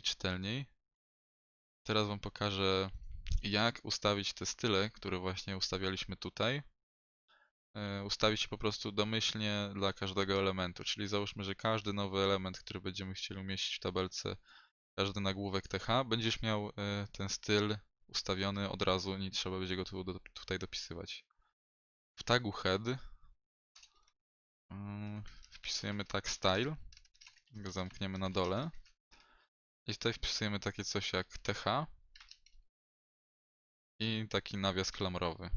i czytelniej. Teraz Wam pokażę, jak ustawić te style, które właśnie ustawialiśmy tutaj. E, Ustawić je po prostu domyślnie dla każdego elementu, czyli załóżmy, że każdy nowy element, który będziemy chcieli umieścić w tabelce, każdy nagłówek TH, będziesz miał e, ten styl ustawiony od razu, nie trzeba będzie go tu, do, tutaj dopisywać. W tagu head mm, wpisujemy tag style, go zamkniemy na dole i tutaj wpisujemy takie coś jak th i taki nawias klamrowy.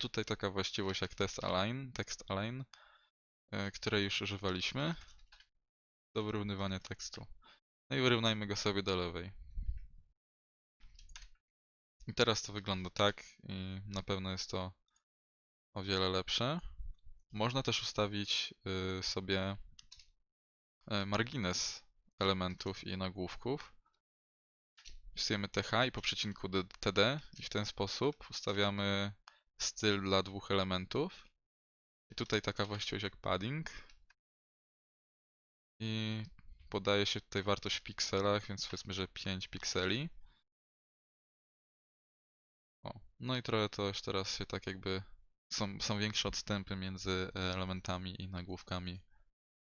Tutaj taka właściwość jak test align, text align, e, której już używaliśmy do wyrównywania tekstu. No i wyrównajmy go sobie do lewej. I teraz to wygląda tak i na pewno jest to o wiele lepsze. Można też ustawić y, sobie y, margines elementów i nagłówków. Wpisujemy th i po przecinku td i w ten sposób ustawiamy styl dla dwóch elementów. I tutaj taka właściwość jak padding. I podaje się tutaj wartość w pikselach, więc powiedzmy, że 5 pikseli. O, no i trochę to już teraz się tak jakby są, są większe odstępy między elementami i nagłówkami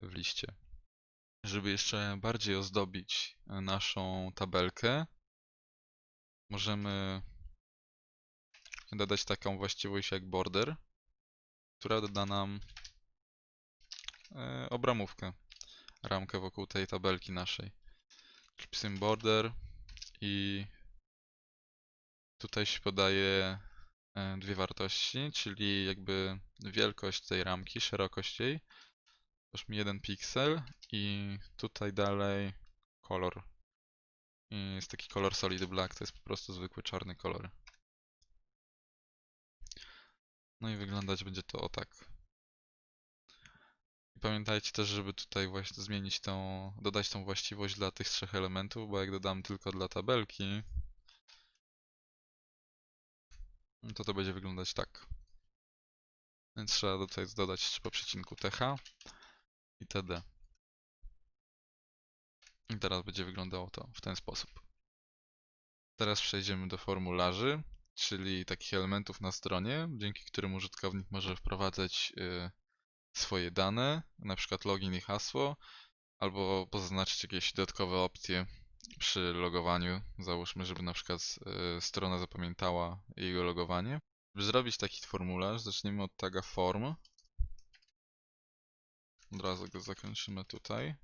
w liście. Żeby jeszcze bardziej ozdobić e, naszą tabelkę, możemy dodać taką właściwość jak border, która doda nam e, obramówkę, ramkę wokół tej tabelki naszej. Wpisujemy border i tutaj się podaje e, dwie wartości, czyli jakby wielkość tej ramki, szerokość jej, już mi jeden piksel i tutaj dalej kolor. I jest taki kolor solid black, to jest po prostu zwykły czarny kolor. No i wyglądać będzie to o tak. I pamiętajcie też, żeby tutaj właśnie zmienić tą, dodać tą właściwość dla tych trzech elementów, bo jak dodam tylko dla tabelki, to to będzie wyglądać tak. Więc trzeba tutaj dodać po przecinku th i td. I teraz będzie wyglądało to w ten sposób. Teraz przejdziemy do formularzy, czyli takich elementów na stronie, dzięki którym użytkownik może wprowadzać y, swoje dane, na przykład login i hasło, albo pozaznaczyć jakieś dodatkowe opcje przy logowaniu. Załóżmy, żeby na przykład y, strona zapamiętała jego logowanie. Żeby zrobić taki formularz, zaczniemy od taga form. Od razu go zakończymy tutaj.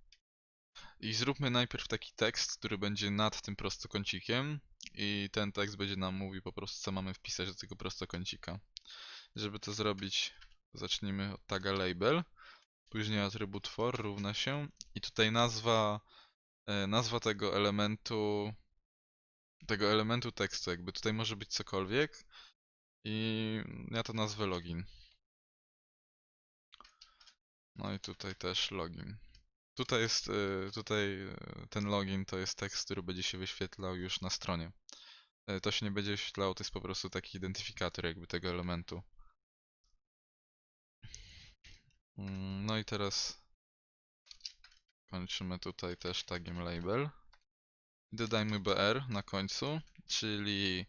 I zróbmy najpierw taki tekst, który będzie nad tym prostokącikiem i ten tekst będzie nam mówił po prostu, co mamy wpisać do tego prostokącika. Żeby to zrobić, zacznijmy od taga label, później atrybut for równa się i tutaj nazwa, e, nazwa tego elementu, tego elementu tekstu, jakby tutaj może być cokolwiek i ja to nazwę login. No i tutaj też login. Tutaj jest, y, tutaj y, ten login to jest tekst, który będzie się wyświetlał już na stronie. Y, To się nie będzie wyświetlało, to jest po prostu taki identyfikator jakby tego elementu. Mm, No i teraz kończymy tutaj też tagiem label. Dodajmy br na końcu, czyli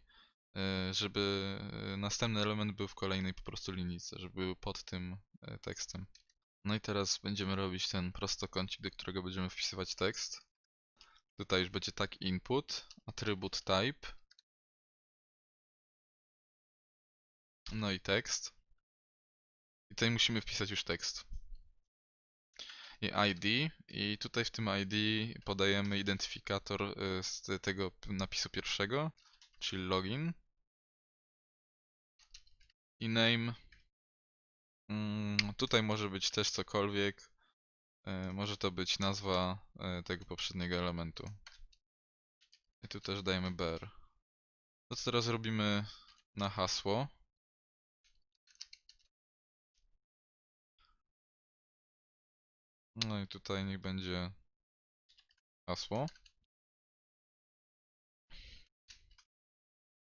żeby następny element był w kolejnej po prostu linijce, żeby był pod tym tekstem. No i teraz będziemy robić ten prostokącik, do którego będziemy wpisywać tekst. Tutaj już będzie tak input, atrybut type. No i tekst. I tutaj musimy wpisać już tekst. I ID. I tutaj w tym ID podajemy identyfikator y, z tego napisu pierwszego, czyli login. I name. Mm, tutaj może być też cokolwiek. E, Może to być nazwa e, tego poprzedniego elementu. I tu też dajemy br. To co teraz robimy na hasło. No i tutaj niech będzie hasło.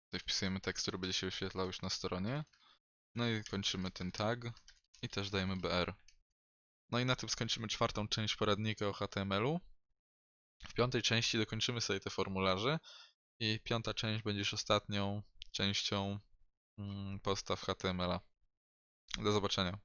Tutaj wpisujemy tekst, który będzie się wyświetlał już na stronie. No i kończymy ten tag i też dajemy br. No i na tym skończymy czwartą część poradnika o HTML-u. W piątej części dokończymy sobie te formularze i piąta część będzie już ostatnią częścią mm, podstaw HTML-a. Do zobaczenia.